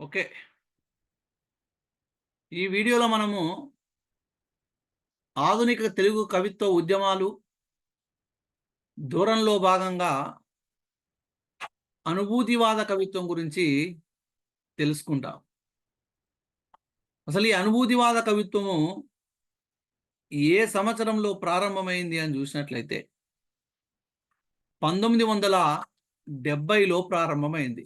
Okay. ఈ వీడియోలో మనము ఆధునిక తెలుగు కవిత్వ ఉద్యమాలు దూరంలో భాగంగా అనుభూతివాద కవిత్వం గురించి తెలుసుకుంటాం. అసలు ఈ అనుభూతివాద కవిత్వము ఏ సంవత్సరంలో ప్రారంభమైంది అని చూసినట్లయితే పంతొమ్మిది వందల డెబ్బైలో ప్రారంభమైంది.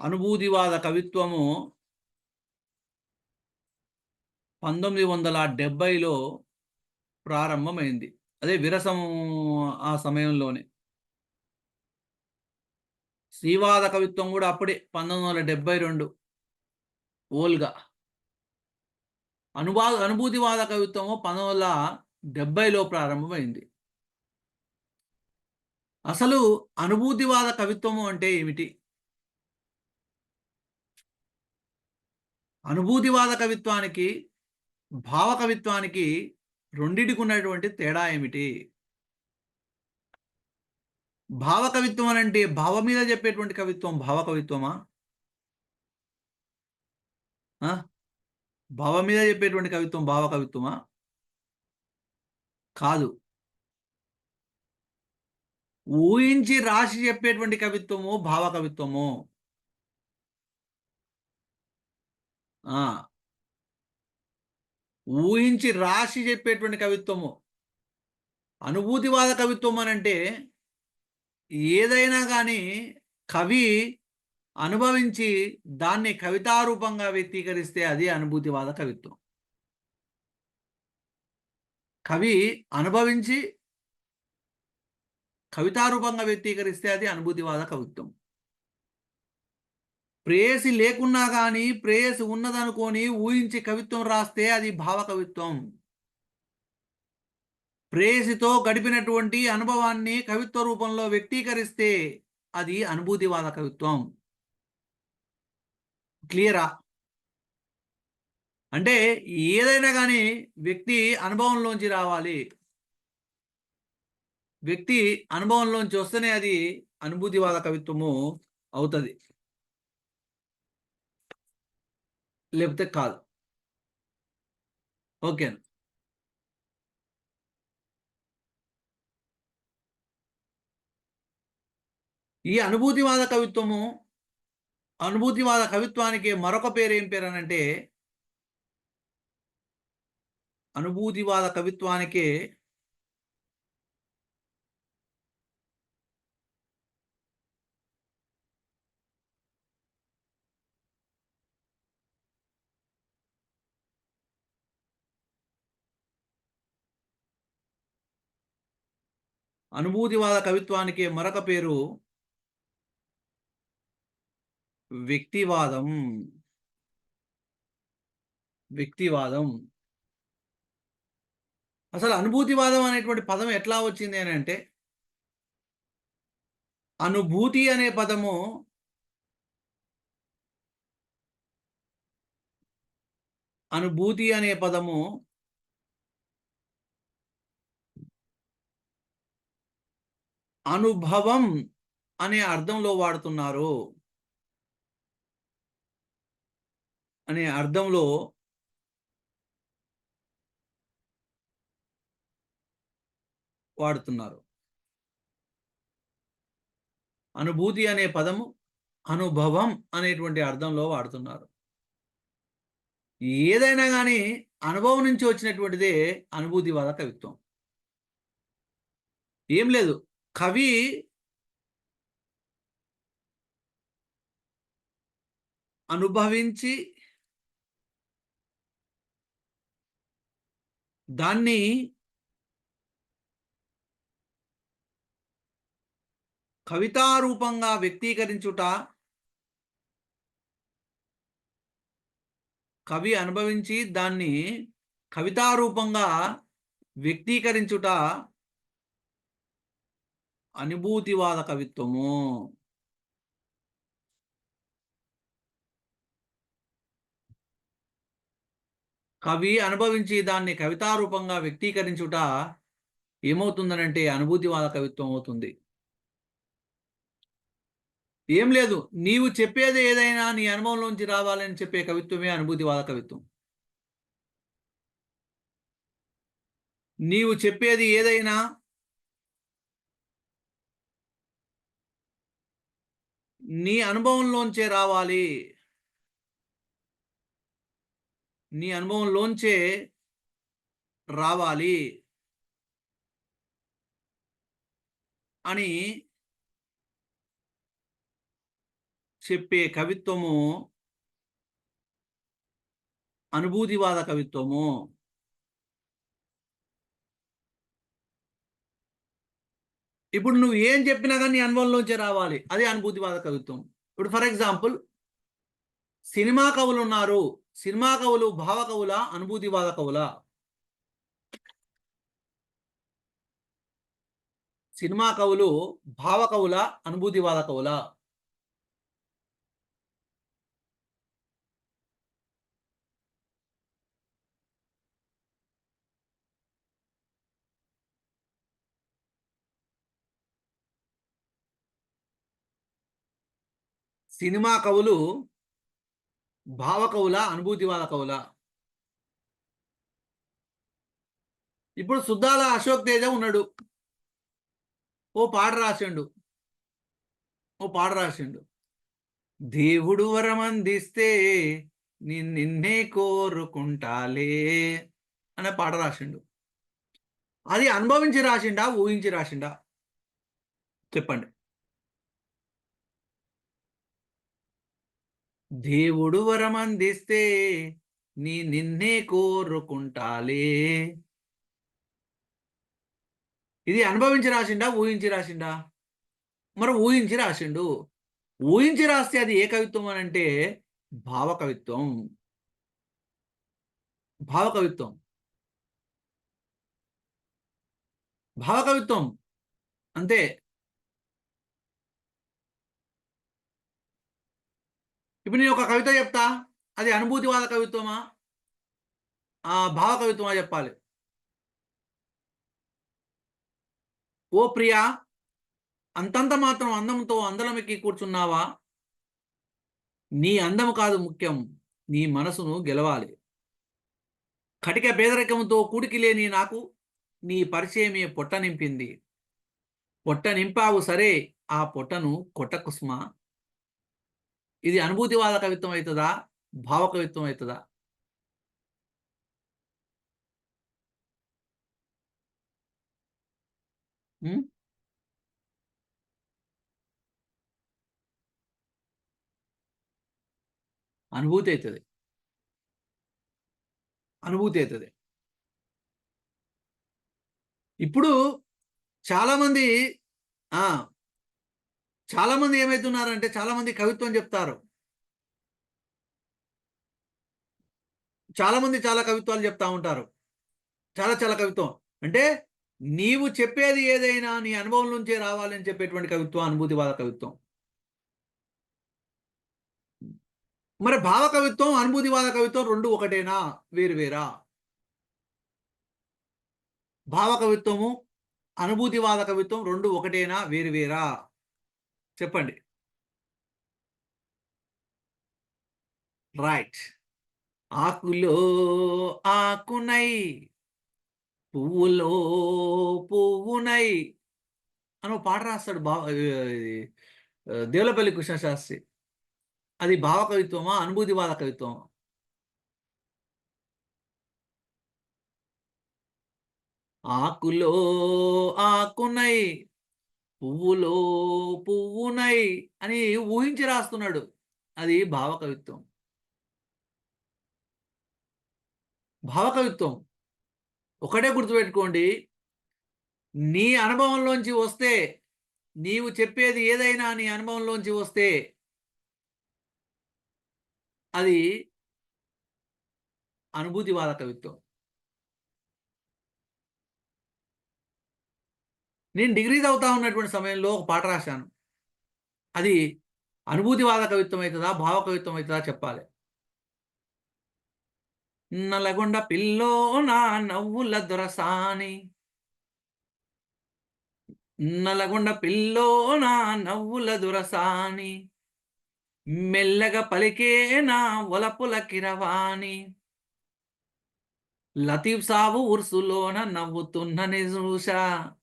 అనుభూతివాద కవిత్వము పంతొమ్మిది వందల డెబ్బైలో ప్రారంభమైంది. అదే విరసం ఆ సమయంలోనే. శ్రీవాద కవిత్వం కూడా అప్పుడే పంతొమ్మిది వందల డెబ్బై రెండు ఓల్గా. అనువా అనుభూతివాద కవిత్వము పంతొమ్మిది వందల డెబ్బైలో ప్రారంభమైంది. అసలు అనుభూతివాద కవిత్వము అంటే ఏమిటి? అనుభూతివాద కవిత్వానికి భావ కవిత్వానికి రెండింటికి ఉన్నటువంటి తేడా ఏమిటి? భావ కవిత్వం అని అంటే భావం మీద చెప్పేటువంటి కవిత్వం భావ కవిత్వమా భావం మీద చెప్పేటువంటి కవిత్వం భావ కవిత్వమా కాదు. ఊహించి రాసి చెప్పేటువంటి కవిత్వము భావ కవిత్వము ఆ ఊహించి రాసి చెప్పేటువంటి కవిత్వము. అనుభూతివాద కవిత్వం అని అంటే ఏదైనా కానీ కవి అనుభవించి దాన్ని కవితారూపంగా వ్యక్తీకరిస్తే అది అనుభూతివాద కవిత్వం. కవి అనుభవించి కవితారూపంగా వ్యక్తీకరిస్తే అది అనుభూతివాద కవిత్వం. ప్రేయసి లేకున్నా కానీ ప్రేయసి ఉన్నదనుకొని ఊహించి కవిత్వం రాస్తే అది భావ కవిత్వం. ప్రేయసితో గడిపినటువంటి అనుభవాన్ని కవిత్వ రూపంలో వ్యక్తీకరిస్తే అది అనుభూతివాద కవిత్వం. క్లియరా? అంటే ఏదైనా కానీ వ్యక్తి అనుభవంలోంచి రావాలి. వ్యక్తి అనుభవంలోంచి వస్తేనే అది అనుభూతివాద కవిత్వము అవుతుంది. లేకపోతే కాదు. ఓకే. ఈ అనుభూతివాద కవిత్వము అనుభూతివాద కవిత్వానికి మరొక పేరు ఏం పేరు అని అంటే అనుభూతివాద కవిత్వానికి అనుభూతివాద కవిత్వానికి మరొక పేరు వ్యక్తివాదం. వ్యక్తివాదం. అసలు అనుభూతివాదం అనేటువంటి పదం ఎట్లా వచ్చింది అని అంటే అనుభూతి అనే పదము అనుభూతి అనే పదము అనుభవం అనే అర్థంలో వాడుతున్నారు. అనే అర్థంలో వాడుతున్నారు. అనుభూతి అనే పదము అనుభవం అనేటువంటి అర్థంలో వాడుతున్నారు. ఏదైనా కానీ అనుభవం నుంచి వచ్చినటువంటిదే అనుభూతివాద కవిత్వం. ఏం లేదు. కవి అనుభవించి దాన్ని కవితారూపంగా వ్యక్తీకరించుట కవి అనుభవించి దాన్ని కవితారూపంగా వ్యక్తీకరించుట అనుభూతివాద కవిత్వము. కవి అనుభవించి దాన్ని కవితారూపంగా వ్యక్తీకరించుట ఏమవుతుందనంటే అనుభూతివాద కవిత్వం అవుతుంది. ఏం లేదు నీవు చెప్పేది ఏదైనా నీ అనుభవంలోంచి రావాలని చెప్పే కవిత్వమే అనుభూతివాద కవిత్వం. నీవు చెప్పేది ఏదైనా నీ అనుభవంలోంచే రావాలి. నీ అనుభవంలోంచే రావాలి. అని చెప్పే కవిత్వము అనుభూతివాద కవిత్వము. ఇప్పుడు నువ్వు ఏం చెప్పినా కానీ అనుభవంలోంచి రావాలి. అదే అనుభూతివాద కవిత్వం ఇప్పుడు ఫర్ ఎగ్జాంపుల్ సినిమా కవులు ఉన్నారు. సినిమా కవులు భావ కవుల అనుభూతివాద కవుల. సినిమా కవులు భావ కవుల అనుభూతివాద కవుల. సినిమా కవులు భావ కవుల అనుభూతివాద కవుల? ఇప్పుడు సుద్దాల అశోక్ తేజ ఉన్నాడు. ఓ పాట రాసిండు. ఓ పాట రాసిండు. దేవుడు వరమందిస్తే ని- నిన్నే కోరుకుంటాలే అనే పాట రాసిండు. అది అనుభవించి రాసిండా ఊహించి రాసిండా? చెప్పండి. దేవుడు వరమందిస్తే నీ నిన్నే కోరుకుంటాలే. ఇది అనుభవించి రాసిండా ఊహించి రాసిండా? మరి ఊహించి రాసిండు. ఊహించి రాస్తే అది ఏ కవిత్వం అని అంటే భావకవిత్వం. భావకవిత్వం. భావకవిత్వం. అంతే. ఇప్పుడు నేను ఒక కవిత చెప్తా. అది అనుభూతివాద కవిత్వమా? ఆ భావ కవిత్వమా చెప్పాలి. ఓ ప్రియా అంతంత మాత్రం అందంతో అందలమెక్కి కూర్చున్నావా? నీ అందము కాదు ముఖ్యం. నీ మనసును గెలవాలి. కటిక పేదరికంతో కూడికి లేని నాకు నీ పరిచయమే పొట్ట నింపింది. పొట్ట నింపావు సరే ఆ పొట్టను కొట్టకుస్మా? ఇది అనుభూతివాద కవిత్వం అవుతుందా? భావ కవిత్వం అవుతుందా అనుభూతి అవుతుంది. అనుభూతి అవుతుంది. ఇప్పుడు చాలామంది ఆ చాలామంది ఏమవుతున్నారంటే చాలామంది కవిత్వం చెప్తారు. చాలామంది చాలా కవిత్వాలు చెప్తా ఉంటారు. చాలా చాలా కవిత్వం. అంటే నీవు చెప్పేది ఏదైనా నీ అనుభవం నుంచే రావాలని చెప్పేటువంటి కవిత్వం అనుభూతివాద కవిత్వం. మరి భావ కవిత్వం అనుభూతివాద కవిత్వం రెండు ఒకటేనా? వేరు వేరా? భావ కవిత్వము అనుభూతివాద కవిత్వం రెండు ఒకటేనా? వేరు వేరా? చెప్పండి. రైట్. ఆకులో ఆకునై పువ్వులో పువ్వునై అని ఒక పాట రాస్తాడు బా దేవులపల్లి కృష్ణశాస్త్రి. అది భావ కవిత్వమా అనుభూతివాద కవిత్వమా? ఆకులో ఆకునై పువ్వులో పువ్వునై అని ఊహించి రాస్తున్నాడు. అది భావకవిత్వం. భావకవిత్వం. ఒకటే గుర్తుపెట్టుకోండి. నీ అనుభవంలోంచి వస్తే నీవు చెప్పేది ఏదైనా నీ అనుభవంలోంచి వస్తే అది అనుభూతివాద కవిత్వం. నేను డిగ్రీ చదువుతా ఉన్నటువంటి సమయంలో ఒక పాట రాశాను. అది అనుభూతివాద కవిత్వం అవుతుందా భావ కవిత్వం అవుతుందా చెప్పాలి. నల్లగొండ పిల్లో నా నవ్వుల దొరసాని. నలగొండ నా నవ్వుల దురసాని. మెల్లగా పలికే నా ఒలపుల కిరవాణి. లతీఫ్ సాబు ఉర్సులోన నవ్వుతున్న నిజూషా.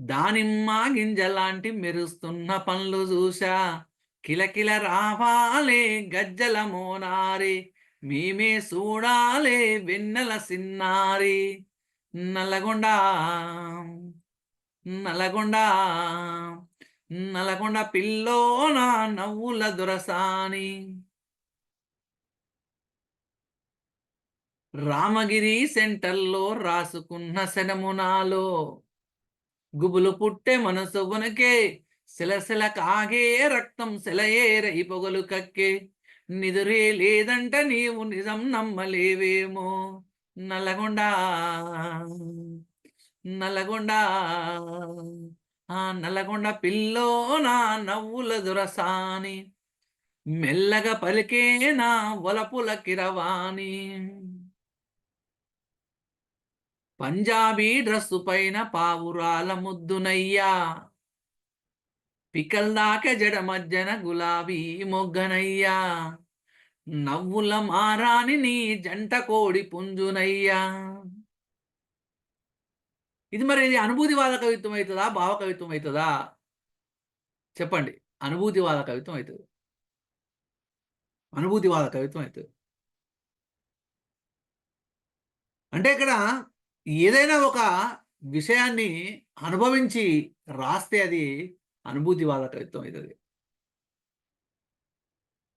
దానిమ్మ గింజలాంటి మెరుస్తున్న పండ్లు చూసా కిలకిల రావాలే గజ్జల మోనారి మేమే చూడాలే వెన్నెల సిన్నారి. నల్లగొండ నల్లగొండ నల్లగొండ పిల్లోన నవ్వుల దొరసాని. రామగిరి సెంటర్లో రాసుకున్న శనమునాలో గుబులు పుట్టే మనసు వనకే సెలసెల కాగే రక్తం సెలయేరై పొగలు కక్కే. నిదురే లేదంట నీవు నిజం నమ్మలేవేమో. నల్లగొండ నల్లగొండ ఆ నల్లగొండ పిల్లో నా నవ్వుల దురసాని. మెల్లగా పలికే నా వలపుల కిరవాణి పంజాబీ డ్రస్సు పైన పావురాల ముద్దునయ్యా. పికల్ దాకా జడ మధ్యన గులాబీ మొగ్గనయ్యా. నవ్వుల మారాని నీ జంట కోడి పుంజునయ్యా. ఇది మరి ఇది అనుభూతివాద కవిత్వం అవుతుందా భావ కవిత్వం అవుతుందా చెప్పండి. అనుభూతివాద కవిత్వం అవుతుంది అనుభూతివాద కవిత్వం అవుతుంది అంటే ఇక్కడ ఏదైనా ఒక విషయాన్ని అనుభవించి రాస్తే అది అనుభూతివాద కవిత్వం అవుతుంది.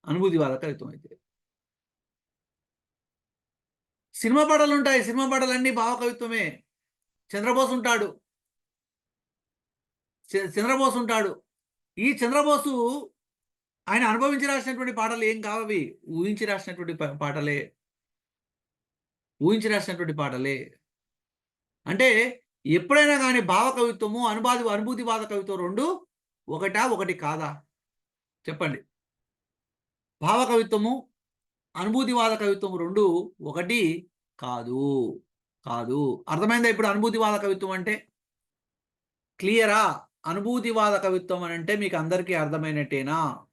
అనుభూతివాద కవిత్వం అవుతుంది. సినిమా పాటలు ఉంటాయి. సినిమా పాటలు అన్ని భావ కవిత్వమే. చంద్రబోస్ ఉంటాడు. చ- చంద్రబోస్ ఉంటాడు. ఈ చంద్రబోసు ఆయన అనుభవించి రాసినటువంటి పాటలు ఏం కావవి ఊహించి రాసినటువంటి పాటలే. ఊహించి రాసినటువంటి పాటలే. అంటే ఎప్పుడైనా కానీ భావ కవిత్వము అనుభాది అనుభూతివాద కవిత్వం రెండు ఒకటా ఒకటి కాదా? చెప్పండి. భావ కవిత్వము అనుభూతివాద కవిత్వం రెండు ఒకటి కాదు. కాదు. అర్థమైందా ఇప్పుడు అనుభూతివాద కవిత్వం అంటే? క్లియరా? అనుభూతివాద కవిత్వం అని అంటే మీకు అందరికీ అర్థమైనట్టేనా?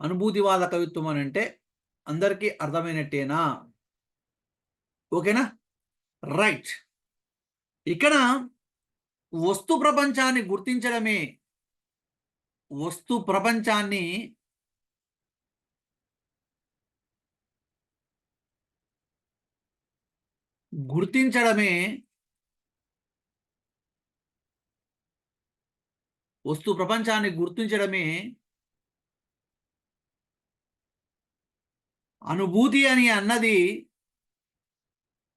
అనుభూతివాద కవిత్వం అని అంటే అందరికీ అర్థమైనట్టేనా? ఓకేనా? రైట్. ఇక్కడ వస్తు ప్రపంచాన్ని గుర్తించడమే. వస్తు ప్రపంచాన్ని గుర్తించడమే వస్తు ప్రపంచాన్ని గుర్తించడమే అనుభూతి అని అన్నది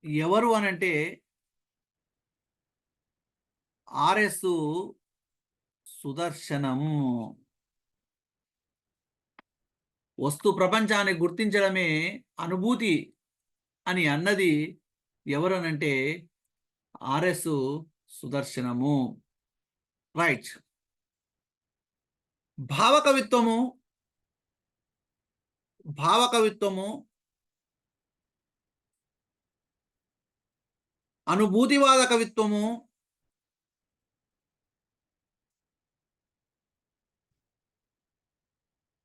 ఎవరు అనంటే ఆర్ఎస్ సుదర్శనం. వస్తు ప్రపంచాన్ని గుర్తించడమే అనుభూతి అని అన్నది ఎవరనంటే ఆర్ఎస్ సుదర్శనము. రైట్. భావకవిత్వము భావకవిత్వము అనుభూతివాద కవిత్వము.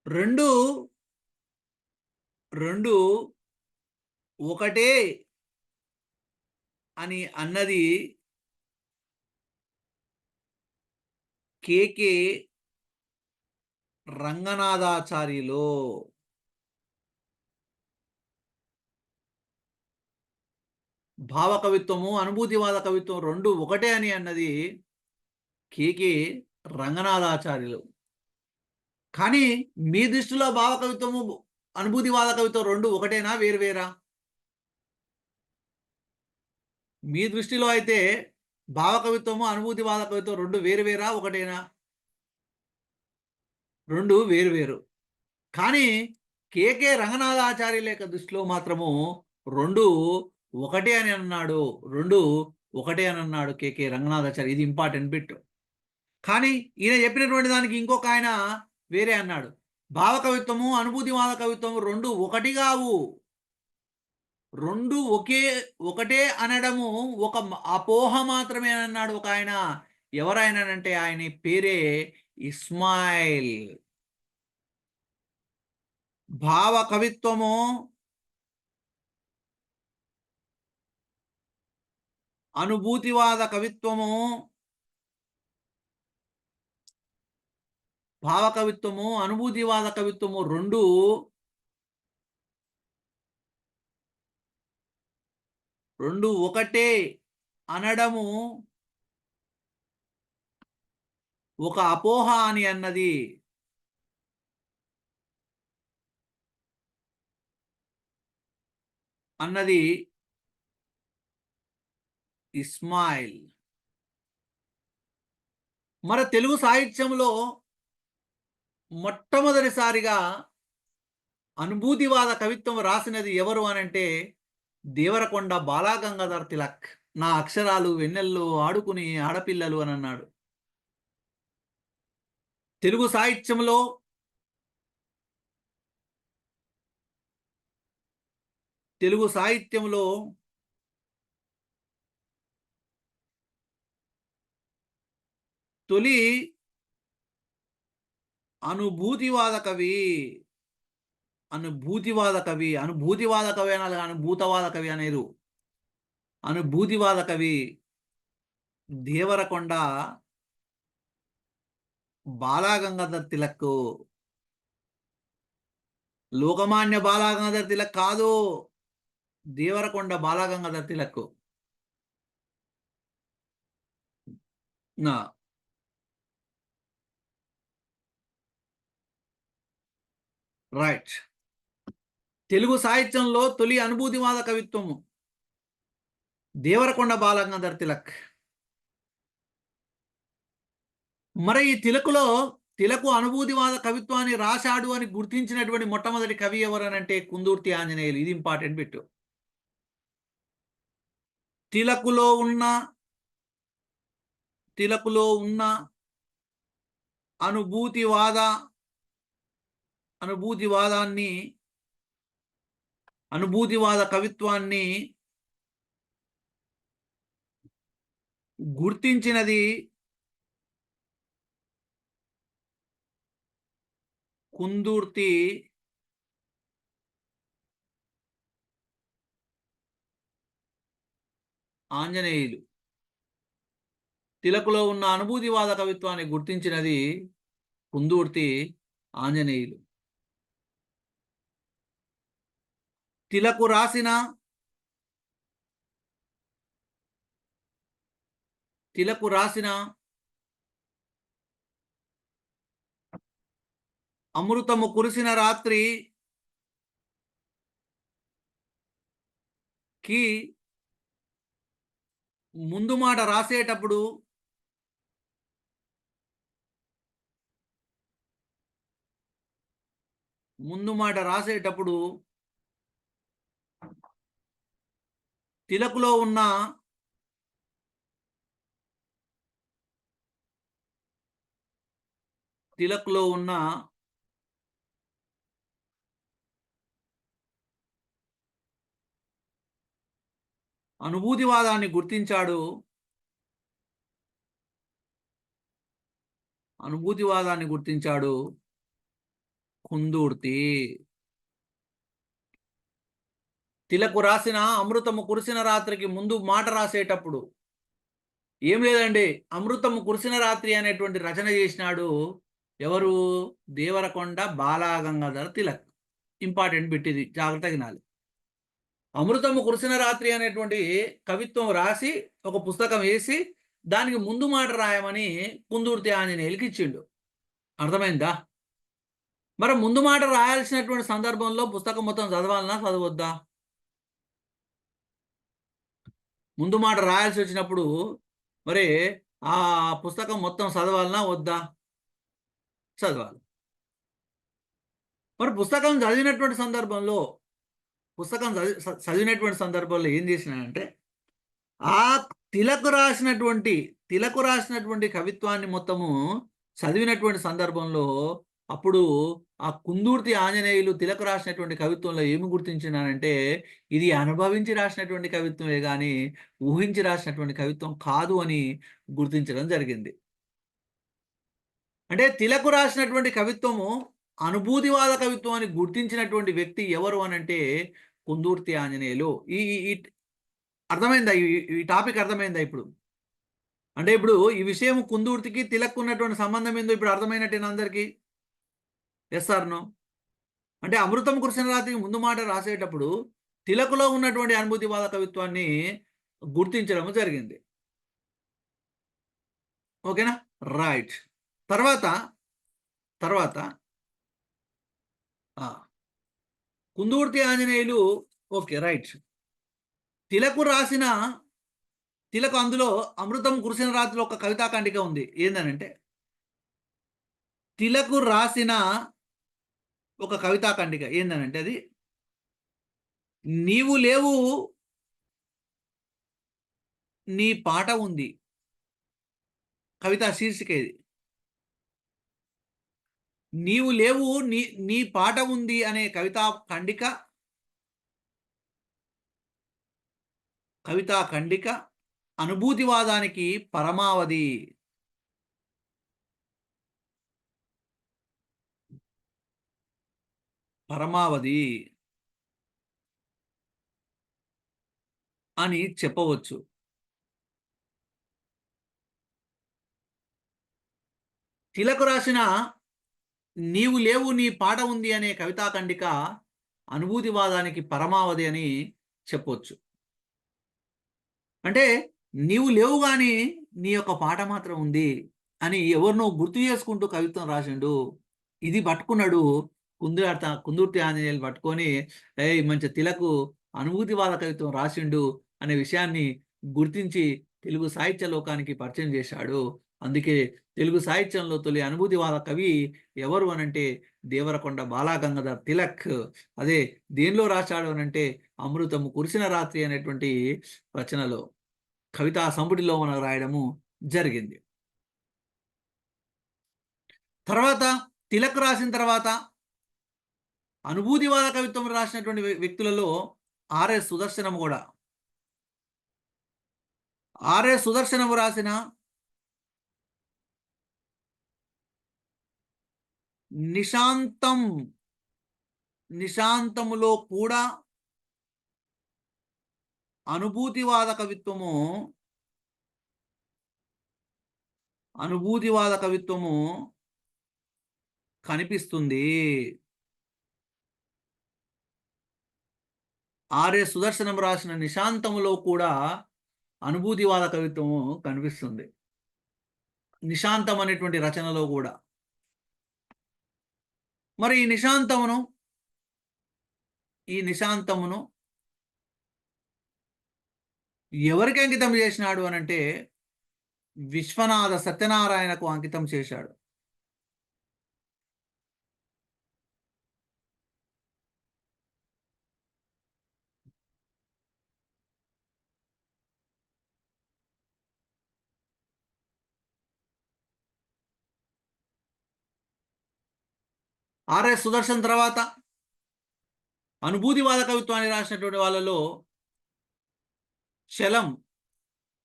రెండు రెండు ఒకటే అని అన్నది కేకే రంగనాథాచార్యులో. భావ కవిత్వము అనుభూతివాద కవిత్వం రెండు ఒకటే అని అన్నది కేకే రంగనాథాచార్యులు. కానీ మీ దృష్టిలో భావ కవిత్వము అనుభూతివాద కవిత్వం రెండు ఒకటేనా వేరు వేరా మీ దృష్టిలో అయితే భావ కవిత్వము అనుభూతివాద కవిత్వం రెండు వేరు వేరా ఒకటేనా? రెండు వేరు వేరు కానీ కేకే రంగనాథాచార్యుల యొక్క దృష్టిలో మాత్రము రెండు ఒకటే అని అన్నాడు రెండు ఒకటే అని అన్నాడు కేకే రంగనాథాచార్య. ఇది ఇంపార్టెంట్ బిట్ కానీ ఈయన చెప్పినటువంటి దానికి ఇంకొక ఆయన వేరే అన్నాడు. భావ కవిత్వము అనుభూతివాద కవిత్వము రెండు ఒకటి కావు. రెండు ఒకే ఒకటే అనడము ఒక అపోహ మాత్రమే అని అన్నాడు ఒక ఆయన. ఎవరాయనంటే ఆయన పేరే ఇస్మాయిల్. భావ కవిత్వము అనుభూతివాద కవిత్వము భావకవిత్వము అనుభూతివాద కవిత్వము రెండు రెండు ఒకటే అనడము ఒక అపోహ అని అన్నది. అన్నది ఇస్మాయిల్. మన తెలుగు సాహిత్యంలో మొట్టమొదటిసారిగా అనుభూతివాద కవిత్వం రాసినది ఎవరు అనంటే దేవరకొండ బాలాగంగాధర్ తిలక్. నా అక్షరాలు వెన్నెల్లో ఆడుకుని ఆడపిల్లలు అని అన్నాడు. తెలుగు సాహిత్యంలో తెలుగు సాహిత్యంలో తొలి అనుభూతివాద కవి అనుభూతివాద కవి అనుభూతివాద కవి అనాలి అనుభూతవాద కవి అనేది అనుభూతివాద కవి దేవరకొండ బాలాగంగాధర్ తిలక్ లోకమాన్య బాలాగంగాధర్ తిలక్ కాదు దేవరకొండ బాలాగంగాధర్ తిలక్ నా రైట్ తెలుగు సాహిత్యంలో తొలి అనుభూతివాద కవిత్వము. దేవరకొండ బాలగంగాధర్ తిలక్. మరి ఈ తిలకులో తిలకు అనుభూతివాద కవిత్వాన్ని రాశాడు అని గుర్తించినటువంటి మొట్టమొదటి కవి ఎవరనంటే కుందూర్తి ఆంజనేయులు. ఇది ఇంపార్టెంట్ బిట్టు తిలకులో ఉన్న తిలకులో ఉన్న అనుభూతివాద అనుభూతివాదాన్ని అనుభూతివాద కవిత్వాన్ని గుర్తించినది కుందుర్తి ఆంజనేయులు. తిలకులో ఉన్న అనుభూతివాద కవిత్వాన్ని గుర్తించినది కుందూర్తి ఆంజనేయులు. తిలకు రాసిన తిలకు రాసిన అమృతము కురిసిన రాత్రి కి ముందు మాట రాసేటప్పుడు ముందు మాట రాసేటప్పుడు తిలకులో ఉన్న తిలక్లో ఉన్న అనుభూతివాదాన్ని గుర్తించాడు. అనుభూతివాదాన్ని గుర్తించాడు కుందూర్తి. తిలకు రాసిన అమృతము కురిసిన రాత్రికి ముందు మాట రాసేటప్పుడు ఏం లేదండి. అమృతము కురిసిన రాత్రి అనేటువంటి రచన చేసినాడు ఎవరు? దేవరకొండ బాలాగంగాధర తిలక్. ఇంపార్టెంట్ బిట్ ఇది జాగ్రత్తగా అమృతము కురిసిన రాత్రి అనేటువంటి కవిత్వం రాసి ఒక పుస్తకం వేసి దానికి ముందు మాట రాయమని కుందూర్తి ఆంజనేయులకి ఇచ్చిండు అర్థమైందా? మరి ముందు మాట రాయాల్సినటువంటి సందర్భంలో పుస్తకం మొత్తం చదవాలన్నా చదవద్దా? ముందు మాట రాయాల్సి వచ్చినప్పుడు మరి ఆ పుస్తకం మొత్తం చదవాలనా వద్దా? చదవాలి. మరి పుస్తకం చదివినటువంటి సందర్భంలో పుస్తకం చదివి చదివినటువంటి సందర్భంలో ఏం చేసినానంటే ఆ తిలకు రాసినటువంటి తిలకు రాసినటువంటి కవిత్వాన్ని మొత్తము చదివినటువంటి సందర్భంలో అప్పుడు ఆ కుందూర్తి ఆంజనేయులు తిలక రాసినటువంటి కవిత్వంలో ఏమి గుర్తించినానంటే ఇది అనుభవించి రాసినటువంటి కవిత్వమే కానీ ఊహించి రాసినటువంటి కవిత్వం కాదు అని గుర్తించడం జరిగింది. అంటే తిలకు రాసినటువంటి కవిత్వము అనుభూతివాద కవిత్వం అని గుర్తించినటువంటి వ్యక్తి ఎవరు అనంటే కుందూర్తి ఆంజనేయులు. ఈ ఈ- అర్థమైందా? ఈ ఈ టాపిక్ అర్థమైందా ఇప్పుడు? అంటే ఇప్పుడు ఈ విషయం కుందూర్తికి తిలక్ ఉన్నటువంటి సంబంధం ఏందో ఇప్పుడు అర్థమైనట్టేనా అందరికీ? ఎస్ నో అంటే అమృతం కృష్ణరాతికి ముందు మాట రాసేటప్పుడు తిలకులో ఉన్నటువంటి అనుభూతివాద కవిత్వాన్ని గుర్తించడం జరిగింది. ఓకేనా? రైట్ తర్వాత తర్వాత కుందూర్తి ఆంజనేయులు ఓకే రైట్ తిలకు రాసిన తిలకు అందులో అమృతం కురిసిన రాత్రిలో ఒక కవితాకాండిక ఉంది. ఏందనంటే తిలకు రాసిన ఒక కవితా ఖండిక ఏందనంటే అది నీవు లేవు నీ పాట ఉంది. కవితా శీర్షిక ఇది నీవు లేవు నీ నీ పాట ఉంది అనే కవితా ఖండిక కవితా ఖండిక అనుభూతివాదానికి పరమావధి. పరమావధి అని చెప్పవచ్చు. తిలకు రాసిన నీవు లేవు నీ పాట ఉంది అనే కవితాఖండిక అనుభూతివాదానికి పరమావధి అని చెప్పొచ్చు. అంటే నీవు లేవు కానీ నీ యొక్క పాట మాత్రం ఉంది అని ఎవరినో గుర్తు చేసుకుంటూ కవిత్వం రాసిండు ఇది పట్టుకున్నాడు కుందుర్త కుందుర్తి ఆంజనేయులు పట్టుకొని ఏ మంచి తిలకు అనుభూతివాద కవిత్వం రాసిండు అనే విషయాన్ని గుర్తించి తెలుగు సాహిత్య లోకానికి పరిచయం చేశాడు. అందుకే తెలుగు సాహిత్యంలో తొలి అనుభూతివాద కవి ఎవరు అనంటే దేవరకొండ బాలాగంగాధర్ తిలక్. అదే దేనిలో రాశాడు అనంటే అమృతము కురిసిన రాత్రి అనేటువంటి రచనలో కవితా సంపుటిలో మనకు రాయడము జరిగింది. తర్వాత తిలక్ రాసిన తర్వాత అనుభూతివాద కవిత్వం రాసినటువంటి వ్యక్తులలో ఆర్ఎస్ సుదర్శనము కూడా. ఆర్ఎస్ సుదర్శనము రాసిన నిశాంతం నిశాంతములో కూడా అనుభూతివాద కవిత్వము అనుభూతివాద కవిత్వము కనిపిస్తుంది. ఆర్ఏ సుదర్శనం రాసిన నిశాంతములో కూడా అనుభూతివాద కవిత్వము కనిపిస్తుంది. నిశాంతం అనేటువంటి రచనలో కూడా. మరి ఈ నిశాంతమును ఈ నిశాంతమును ఎవరికి అంకితం చేసినాడు అని అంటే విశ్వనాథ సత్యనారాయణకు అంకితం చేశాడు. ఆర్ఎస్ సుదర్శన్ తర్వాత అనుభూతివాద కవిత్వాన్ని రాసినటువంటి వాళ్ళలో చలం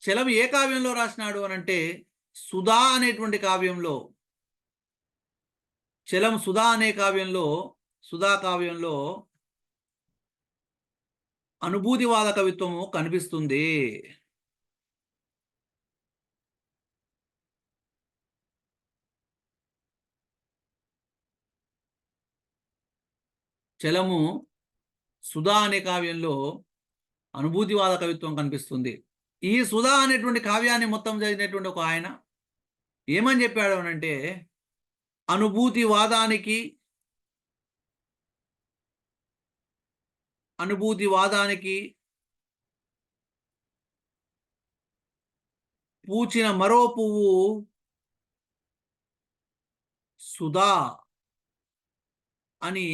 చలం ఏ కావ్యంలో రాసినాడు అని అంటే సుధా అనేటువంటి కావ్యంలో చలం సుధా అనే కావ్యంలో సుధా కావ్యంలో అనుభూతివాద కవిత్వము కనిపిస్తుంది. చలము సుధా అనే కావ్యంలో అనుభూతివాద కవిత్వం కనిపిస్తుంది. ఈ సుధా అనేటువంటి కావ్యాన్ని మొత్తం చదివినటువంటి ఒక ఆయన ఏమని చెప్పాడు అనంటే అనుభూతివాదానికి అనుభూతివాదానికి పూచిన మరో పువ్వు సుధా అని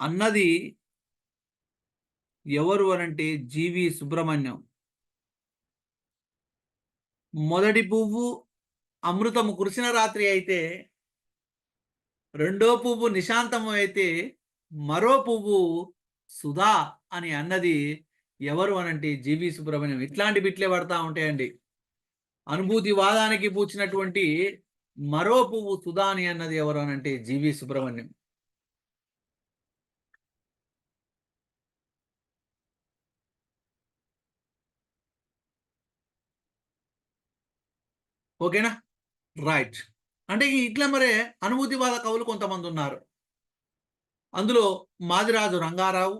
అన్నది ఎవరు అనంటే జీవి సుబ్రహ్మణ్యం. మొదటి పువ్వు అమృతము కురిసిన రాత్రి అయితే రెండో పువ్వు నిశాంతము అయితే మరో పువ్వు సుధా అని అన్నది ఎవరు అనంటే జీవి సుబ్రహ్మణ్యం. ఇట్లాంటి బిట్లే పడతా ఉంటాయండి. అనుభూతి వాదానికి పూచినటువంటి మరో పువ్వు సుధా అని అన్నది ఎవరు అనంటే జీవి సుబ్రహ్మణ్యం. ఓకేనా? రైట్. అంటే ఈ ఇట్లా మరే అనుభూతివాద కవులు కొంతమంది ఉన్నారు. అందులో మాదిరాజు రంగారావు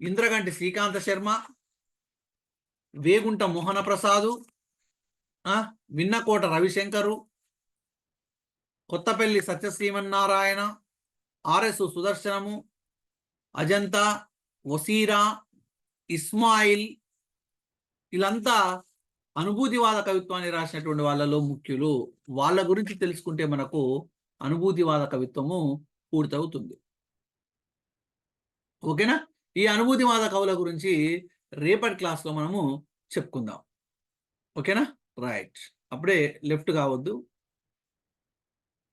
ఇంద్రగంటి శ్రీకాంత శర్మ వేగుంట మోహన ప్రసాదు విన్నకోట రవిశంకరు కొత్తపల్లి సత్యశ్రీమన్నారాయణ ఆర్ఎస్ సుదర్శనము అజంతా వసీరా ఇస్మాయిల్ వీళ్ళంతా అనుభూతివాద కవిత్వాన్ని రాసినటువంటి వాళ్ళలో ముఖ్యులు వాళ్ళ గురించి తెలుసుకుంటే మనకు అనుభూతివాద కవిత్వము పూర్తవుతుంది. ఓకేనా? ఈ అనుభూతివాద కవుల గురించి రేపటి క్లాస్లో మనము చెప్పుకుందాం. ఓకేనా? రైట్. అప్పుడే లెఫ్ట్ కావద్దు.